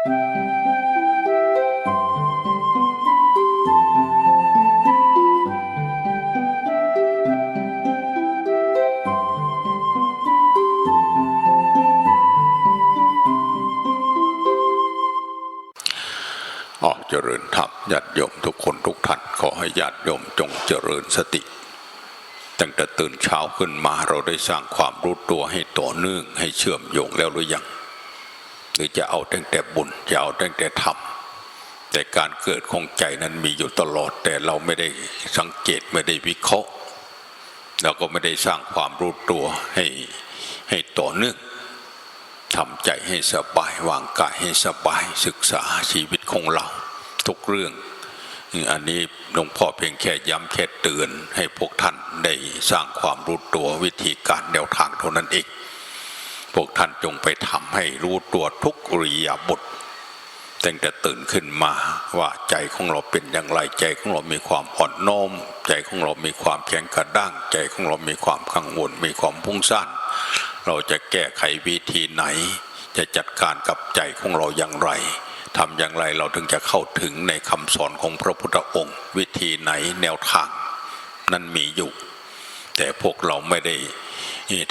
ออกเจริญธรรมญาติโยมทุกคนทุกท่านขอให้ญาติโยมจงเจริญสติ ตั้งแต่ตื่นเช้าขึ้นมาเราได้สร้างความรู้ตัวให้ต่อเนื่องให้เชื่อมโยงแล้วหรือยัง หรือจะเอาตั้งแต่บุญจะเอาตั้งแต่ธรรมแต่การเกิดของใจนั้นมีอยู่ตลอด แต่เราไม่ได้สังเกตไม่ได้วิเคราะห์ เราก็ไม่ได้สร้างความรู้ตัวให้ให้ต่อเนื่องทำใจให้สบายวางกายให้สบายศึกษาชีวิตของเรา ทุกเรื่อง อันนี้หลวงพ่อเพียงแค่ย้ำแค่เตือนให้พวกท่านได้สร้างความรู้ตัววิธีการแนวทางเท่านั้นเอง พวกท่านจงไปทำให้รู้ตัวทุกอริยาบทตั้งแต่ตื่นขึ้นมาว่าใจของเราเป็นอย่างไรใจของเรามีความอ่อนน้อมใจของเรามีความแข็งกระด้าง ใจของเรามีความกังวลมีความพุ่งซ่านเราจะแก้ไขวิธีไหน จะจัดการกับใจของเราอย่างไรทำอย่างไรเราถึงจะเข้าถึงในคำสอนของพระพุทธองค์ วิธีไหนแนวทาง นั้นมีอยู่ แต่พวกเราไม่ได้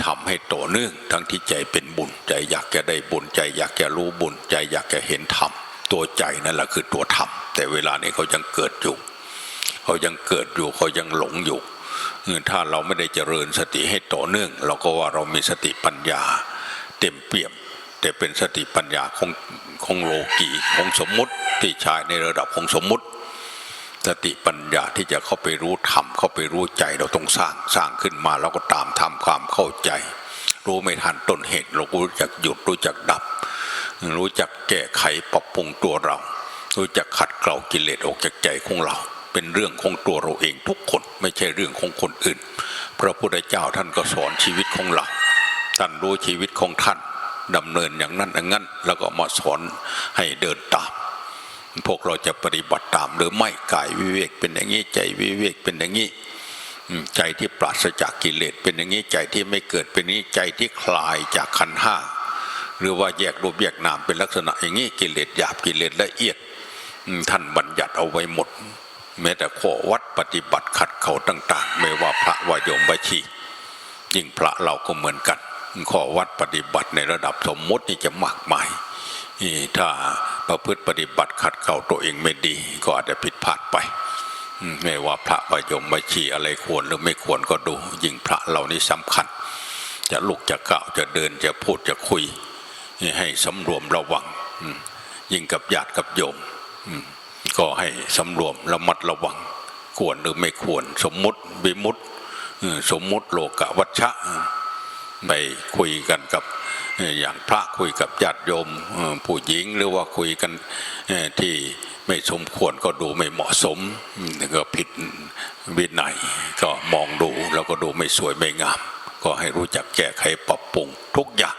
ทำให้ต่อเนื่องทั้งที่ใจเป็นบุญใจอยากจะได้บุญใจ อยากจะรู้บุญใจอยากจะเห็นธรรมตัวใจนั่นแหละคือตัวธรรมแต่เวลานี้เขายังเกิดอยู่ เขายังเกิดอยู่เขายังหลงอยู่ถ้าเราไม่ได้เจริญสติให้ต่อเนื่อง เราก็ว่าเรามีสติปัญญา เต็มเปี่ยม แต่เป็นสติปัญญาของของโลกีของสมมุติที่ใช้ในระดับของสมมุติ สติปัญญาที่จะเข้าไปรู้ธรรมเข้าไปรู้ใจเราต้องสร้างสร้างขึ้นมาแล้วก็ตามทำความเข้าใจ รู้ไม่ทันต้นเหตุเรารู้จักหยุดรู้จักดับ รู้จักแก้ไขปรับปรุงตัวเรา รู้จักขัดเกลากิเลสออกจากใจของเรา เป็นเรื่องของตัวเราเองทุกคนไม่ใช่เรื่องของคนอื่น พระพุทธเจ้าท่านก็สอนชีวิตของเราท่านรู้ชีวิตของท่านดำเนินอย่างนั้นอย่างนั้น แล้วก็มาสอนให้เดินตาม พวกเราจะปฏิบัติตามหรือไม่กายวิเวกเป็นอย่างนี้ใจวิเวกเป็นอย่างนี้ใจที่ปราศจากกิเลสเป็นอย่างนี้ใจที่ไม่เกิดเป็นนี้ใจที่คลายจากขันห้าหรือว่าแยกรูปแยกนามเป็นลักษณะอย่างนี้กิเลสหยาบกิเลสละเอียดท่านบัญญัติเอาไว้หมด แม้แต่ข้อวัดปฏิบัติขัดเขาต่าง ๆ ไม่ว่าพระวายมบัชียิ่งพระเราก็เหมือนกันข้อวัดปฏิบัติในระดับสมมตินี่จะมากมาย ถ้าประพฤติปฏิบัติขัดเกลาตัวเองไม่ดี ก็อาจจะผิดพลาดไปไม่ว่าพระวายมบัชีอะไรควรหรือไม่ควรก็ดู ยิ่งพระเหล่านี้สำคัญ จะลุกจะเก้าจะเดินจะพูดจะคุย ให้สำรวมระวัง ยิ่งกับญาติกับโยมก็ให้สำรวมระมัดระวัง ควรหรือไม่ควร สมมุติวิมุติสมมุติโลกวัชชะไปคุยกันกับ อย่างพระคุยกับญาติโยมผู้หญิงหรือว่าคุยกันที่ไม่สมควรก็ดูไม่เหมาะสมก็ผิดวินัยก็มองดูแล้วก็ดูไม่สวยไม่งาม ก็ให้รู้จักแก้ไขปรับปรุงทุกอย่าง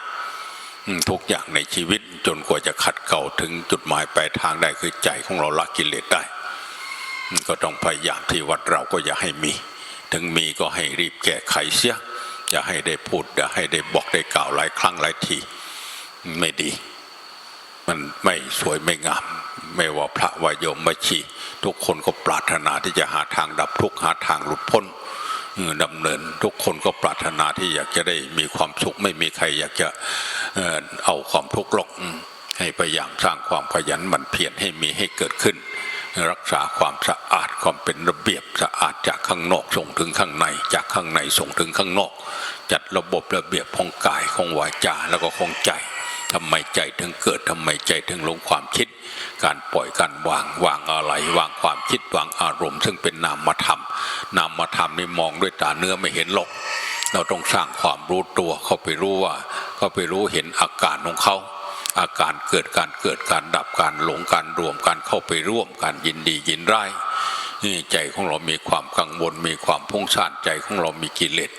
ทุกอย่างในชีวิตจนกว่าจะขัดเกลาถึงจุดหมายปลายทางได้คือใจของเราละกิเลสได้ ก็ต้องพยายามที่วัดเราก็อย่าให้มี ถึงมีก็ให้รีบแก้ไขเสีย อย่าให้ได้พูดอย่าให้ได้บอกได้กล่าวหลายครั้งหลายทีไม่ดี มันไม่สวยไม่งาม ไม่ว่าพระวายมมาชีทุกคนก็ปรารถนาที่จะหาทางดับทุกข์หาทางหลุดพ้นดำเนินทุกคนก็ปรารถนาที่อยากจะได้มีความสุขไม่มีใครอยากจะเอาความทุกข์ลงให้พยายามสร้างความขยันหมั่นเพียรให้มีให้เกิดขึ้น รักษาความสะอาดความเป็นระเบียบสะอาดจากข้างนอกส่งถึงข้างใน จากข้างในส่งถึงข้างนอก จัดระบบระเบียบของกายของวาจาแล้วก็ของใจทำไมใจถึงเกิดทำไมใจถึงลงความคิด การปล่อยการวางวางอะไร วางความคิดวางอารมณ์ ซึ่งเป็นนามธรรม นามธรรมนี่มองด้วยตาเนื้อไม่เห็นหรอกเราต้องสร้างความรู้ตัว เข้าไปรู้ว่า เข้าไปรู้เห็นอาการของเขา อาการเกิดการเกิดการดับการหลงการรวมการเข้าไปร่วมการยินดียินร้ายนี่ใจของเรามีความกังวลมีความพุ่งซ่านใจของเรามีกิเลส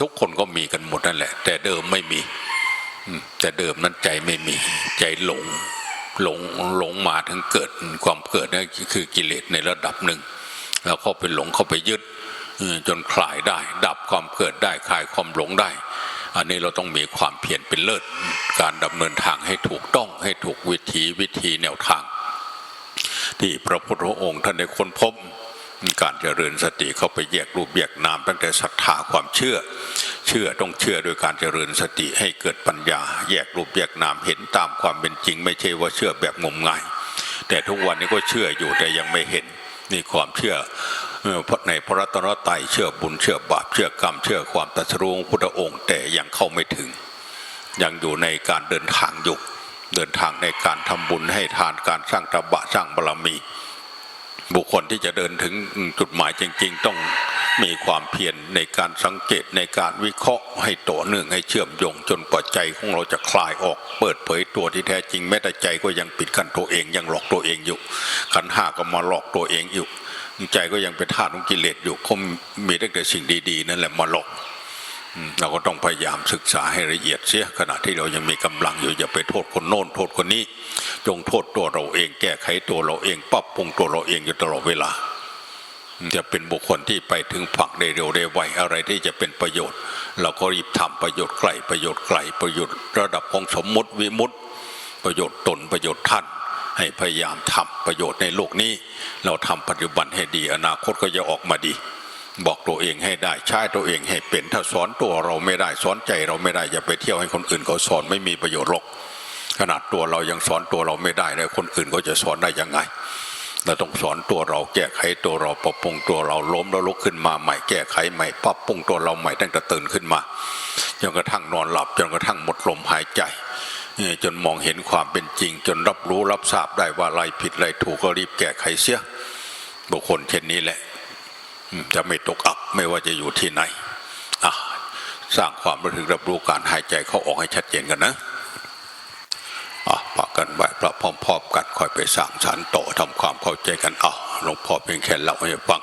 ทุกคนก็มีกันหมดนั่นแหละ แต่เดิมไม่มีแต่เดิมนั้นใจไม่มีใจหลงหลงหลงมาถึงเกิดความเกิดนั่นคือกิเลสในระดับหนึ่งแล้วเข้าไปหลงเข้าไปยึดจนคลายได้ ดับความเกิดได้คลายความหลงได้ อันนี้เราต้องมีความเพียรเป็นเลิศการดำเนินทางให้ถูกต้องให้ถูกวิธีวิธีแนวทาง ที่พระพุทธองค์ท่านได้ค้นพบการเจริญสติเข้าไปแยกรูปแยกนามตั้งแต่ศรัทธาความเชื่อ เชื่อต้องเชื่อโดยการเจริญสติให้เกิดปัญญา แยกรูปแยกนามเห็นตามความเป็นจริง ไม่ใช่ว่าเชื่อแบบงมงาย แต่ทุกวันนี้ก็เชื่ออยู่แต่ยังไม่เห็นนี่ความเชื่อ เพราะในพระรัตนตรัยเชื่อบุญเชื่อบาปเชื่อกรรมเชื่อความตรัสรู้ของพุทธองค์แต่ยังเข้าไม่ถึง ยังอยู่ในการเดินทางอยู่เดินทางในการทำบุญให้ทานการสร้างตบะสร้างบารมี บุคคลที่จะเดินถึงจุดหมายจริง ๆ ต้องมีความเพียรในการสังเกตในการวิเคราะห์ให้ต่อเนื่องให้เชื่อมโยงจนปัจจัยของเราจะคลายออกเปิดเผยตัวที่แท้จริงแม้แต่ใจก็ยังปิดกั้นตัวเองยังหลอกตัวเองอยู่ขันห้าก็มาหลอกตัวเองอยู่ ใจก็ยังเป็นทาสของกิเลสอยู่คงมีแต่สิ่งดี ๆ นั่นแหละมาหลอกเราก็ต้องพยายามศึกษาให้ละเอียดเสียขณะที่เรายังมีกำลังอยู่อย่าไปโทษคนโน้นโทษคนนี้ จงโทษตัวเราเองแก้ไขตัวเราเองปรับปรุงตัวเราเองอยู่ตลอดเวลา จะเป็นบุคคลที่ไปถึงฝักได้เร็วได้ไวอะไรที่จะเป็นประโยชน์ เราก็รีบทำประโยชน์ไกลประโยชน์ไกลประโยชน์ระดับของสมมติวิมุตติ ประโยชน์ตนประโยชน์ท่าน ให้พยายามทำประโยชน์ในโลกนี้ เราทำปัจจุบันให้ดี อนาคตก็จะออกมาดี บอกตัวเองให้ได้ใช้ตัวเองให้เป็นถ้าสอนตัวเราไม่ได้สอนใจเราไม่ได้อย่าไปเที่ยวให้คนอื่นเขาสอนไม่มีประโยชน์หรอกขนาดตัวเรายังสอนตัวเราไม่ได้แล้วคนอื่นเขาจะสอนได้ยังไงเราต้องสอนตัวเราแก้ไขตัวเราปรับปรุงตัวเราล้มแล้วลุกขึ้นมาใหม่แก้ไขใหม่ปรับปรุงตัวเราใหม่ตั้งแต่ตื่นขึ้นมาจนกระทั่งนอนหลับจนกระทั่งหมดลมหายใจ จนมองเห็นความเป็นจริง จนรับรู้รับทราบได้ว่าอะไรผิดอะไรถูกก็รีบแก้ไขเสีย บุคคลเช่นนี้แหละ จะไม่ตกอับไม่ว่าจะอยู่ที่ไหนสร้างความรู้ถึกรับรู้การหายใจเข้าออกให้ชัดเจนกันนะอะปากกันไว้พระพร้อมๆกันคอยไปสร้างสรรค์ต่อทำความเข้าใจกันเอาหลวงพ่อเพียงแค่เล่าให้ฟัง